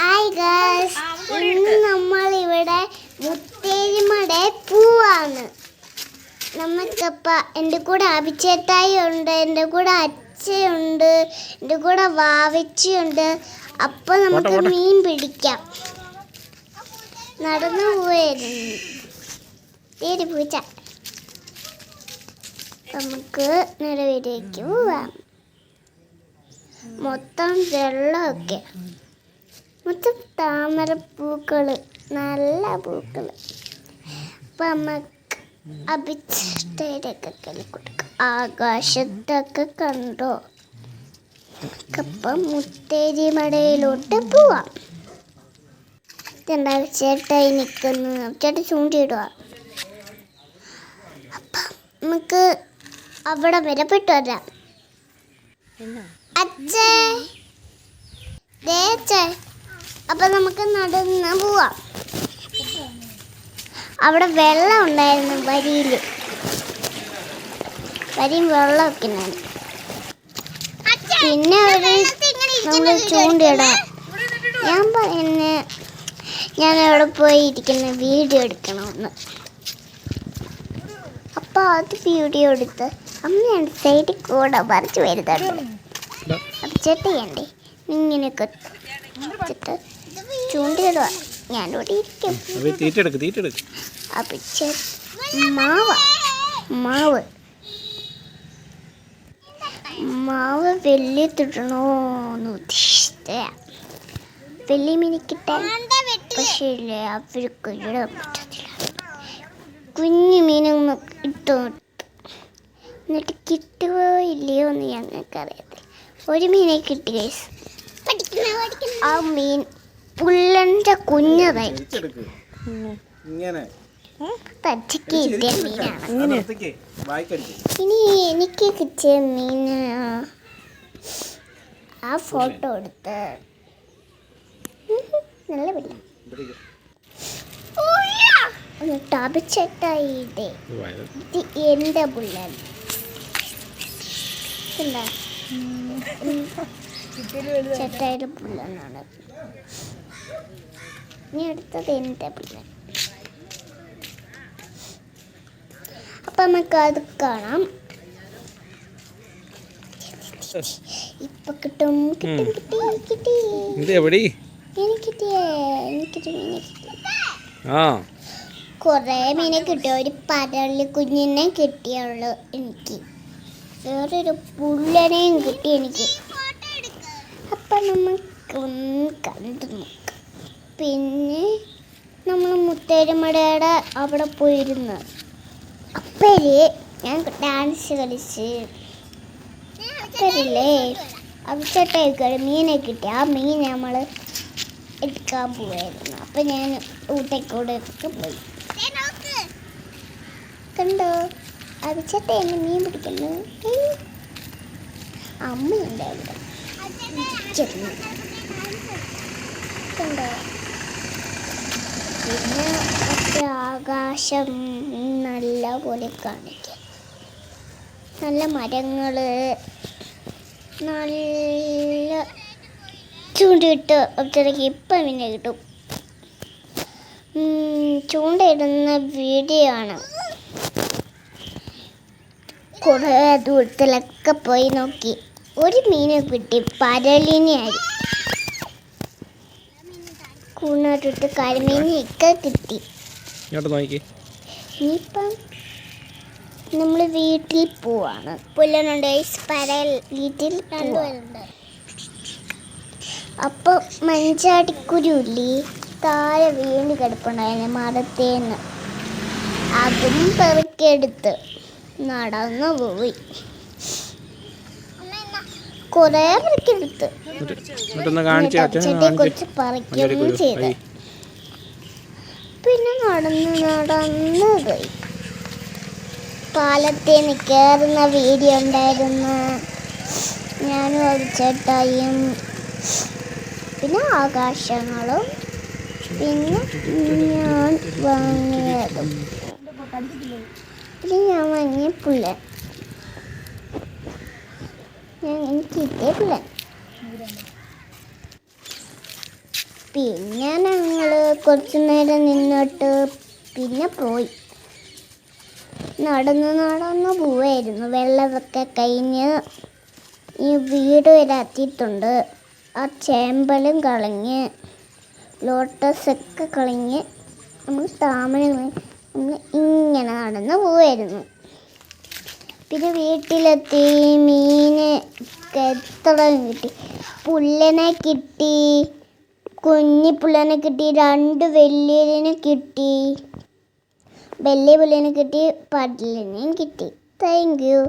Hi girls ഇന്ന് നമ്മൾ ഇവിടെ മുത്തേരിമട പൂവാണ്. നമുക്കപ്പ എന്റെ കൂടെ അഭിചേട്ടായി ഉണ്ട് എന്റെ കൂടെ അച്ഛയുണ്ട് എന്റെ കൂടെ വാവച്ചിയുണ്ട്. അപ്പോൾ നമുക്ക്. മീൻ പിടിക്കാം. നടന്നു പോയിരുന്നു തേരി പൂച്ച. നമുക്ക് നിലവിലേക്ക് പോവാം. മൊത്തം വെള്ളമൊക്കെ. മൊത്തം പൂക്കൾ നല്ല പൂക്കൾ അപ്പം നമുക്ക് അഭിച്ചിട്ടൊക്കെ കളി കൊടുക്കും. ആകാശത്തൊക്കെ കണ്ടോ? നമുക്കപ്പം മുത്തേരി മടയിലോട്ട് പോവാം. ഇതെന്താ ചേട്ടായി നിൽക്കുന്നു ചേട്ടൻ ചൂണ്ടിയിടുക അപ്പം നമുക്ക് അവിടെ വരെ പെട്ടു വരാം. അച്ഛേ. ദേ അച്ഛേ. അപ്പൊ നമുക്ക് നടന്ന് പോവാം. അവിടെ വെള്ളം ഉണ്ടായിരുന്നു വരിയിൽ. വരിയും വെള്ളമൊക്കെ ഉണ്ടായിരുന്നു. പിന്നെ ഒരു നമ്മൾ ചൂണ്ടിയിടാം ഞാൻ പറയുന്ന ഞാൻ അവിടെ പോയി ഇരിക്കുന്ന വീഡിയോ എടുക്കണമെന്ന്. അപ്പോൾ അത് വീഡിയോ എടുത്ത് അമ്മയാണ് സൈഡിൽ കൂടെ പറിച്ചു വരുന്നുണ്ട്. അപ്പം ചേട്ടയണ്ടേ ഇങ്ങനെയൊക്കെ വെച്ചിട്ട് ചൂണ്ടിയിടുക. ഞാനിവിടെ ഇരിക്കും. അപ്പൊ തീറ്റെടുക്ക് തീറ്റെടുക്ക് അപ്പം മാവ്. മാവ്. മാവ് വലിയ തിടണോന്ന് ഉദ്ദേശിച്ച വലിയ മീനിക്കിട്ടെ പക്ഷേ ഇല്ലേ അവർക്ക് ഇടാൻ പറ്റത്തില്ല. കുഞ്ഞു മീനൊന്ന് ഇട്ടു എന്നിട്ട് കിട്ടുമോ ഇല്ലയോ എന്ന് ഞങ്ങൾക്കറിയത്തില്ല. ഒരു മീനെ കിട്ടി ഗൈസ് ആ മീൻ കുഞ്ഞതായി തീറ്റെടുക്ക് ഇങ്ങനെ. പച്ചക്ക് കിട്ടിയ മീനാണ്. നിർത്തിക്ക് വായിക്കടിക്ക്. ഇനി എനിക്ക് കിട്ടിയ മീൻ ആ ഫോട്ടോ എടുത്ത്. നല്ല പിള്ള പിടിക്ക്. ഒന്ന് ടപിച്ചിട്ടായി ഇത്. എന്റെ പുള്ളൻ എന്താ ചേട്ടായുടെ പുള്ളനാണ് ഇനി അടുത്തത് എന്റെ പിള്ളേർ അപ്പം നമുക്ക് അത് കാണാം. ഇപ്പൊ കിട്ടും കിട്ടും കിട്ടി കിട്ടി. എവിടെ? എനിക്ക് കിട്ടിയേ എനിക്കിട്ട് കിട്ടി. ആ. കുറേ മീനെ കിട്ടിയ? ഒരു പരളി കുഞ്ഞിനെ കിട്ടിയുള്ളു എനിക്ക്. വേറൊരു പുള്ളനെയും കിട്ടി എനിക്ക്. അപ്പൊ നമുക്ക് ഒന്ന് കണ്ടു നോക്കാം. പിന്നെ നമ്മൾ മുത്തേരുമടയുടെ അവിടെ പോയിരുന്നു. അപ്പര് ഞാൻ ഡാൻസ് കളിച്ച് അപ്പരില്ലേ അവിച്ചട്ടേക്ക് മീനെ കിട്ടി. ആ മീൻ നമ്മൾ എടുക്കാൻ പോവായിരുന്നു. അപ്പം ഞാൻ ഊട്ടേക്കൂടെ ഒക്കെ പോയി. കണ്ടോ? അവിച്ചട്ട എന്നെ മീൻ പിടിക്കുന്നു. അമ്മയുണ്ടായിരുന്നു കണ്ടോ പിന്നെ ഒക്കെ ആകാശം നല്ല പോലെ കാണിക്കാം. നല്ല മരങ്ങൾ നല്ല ചൂണ്ടിട്ട് ഒത്തിരി ഇപ്പം പിന്നെ കിട്ടും. ചൂണ്ടയിടുന്ന വീഡിയോ ആണ് കുറേ ദൂരത്തിലൊക്കെ പോയി നോക്കി. ഒരു മീനെ കിട്ടി പരലിനെയായി കൂണാട്ടിട്ട് കരിമീനൊക്കെ കിട്ടി. ഇങ്ങോട്ട് നോക്കി. ഇനിയിപ്പം നമ്മൾ വീട്ടിൽ പോവാണ്. പുല്ലനുണ്ട് പരൽ വീട്ടിൽ രണ്ടുപേരുണ്ട് അപ്പോൾ മഞ്ചാടിക്കുരുല്ലി താഴെ വീണ് കിടപ്പുണ്ടായിരുന്നു മരത്തേന്ന്. അതും പെറുക്കിയെടുത്ത് നടന്നു പോയി. കുറേ പറിക്കെടുത്ത് കുറിച്ച് പറിക്കുകയും ചെയ്ത്. പിന്നെ നടന്ന് നടന്ന് പോയി. പാലത്തെ കയറുന്ന വീഡിയോ ഉണ്ടായിരുന്നു. ഞാനും ചേട്ടായും പിന്നെ ആകാശങ്ങളും പിന്നെ ഞാൻ വാങ്ങിയതും. പിന്നെ ഞാൻ വാങ്ങിയ പുള്ളൻ ഞാൻ എനിക്ക് കിട്ടിയ പുള്ളൻ പിന്നെ ഞങ്ങൾ കുറച്ചു നേരം നിന്നിട്ട് പിന്നെ പോയി. നടന്ന് നടന്ന് പോവായിരുന്നു. വെള്ളമൊക്കെ കഴിഞ്ഞ് ഈ വീട് വരെ എത്തിയിട്ടുണ്ട്. ആ ചേമ്പലും കളഞ്ഞ് ലോട്ടസൊക്കെ കളഞ്ഞ് നമ്മൾ താമര നമ്മൾ ഇങ്ങനെ നടന്ന് പോവായിരുന്നു. പിന്നെ വീട്ടിലെത്തി മീന് എത്തോളം കിട്ടി? പുല്ലനെ കിട്ടി കുഞ്ഞി പുല്ലനെ കിട്ടി രണ്ട് വലിയതിനെ കിട്ടി. വലിയ പുല്ലിനെ കിട്ടി പടലിനെയും കിട്ടി. Thank you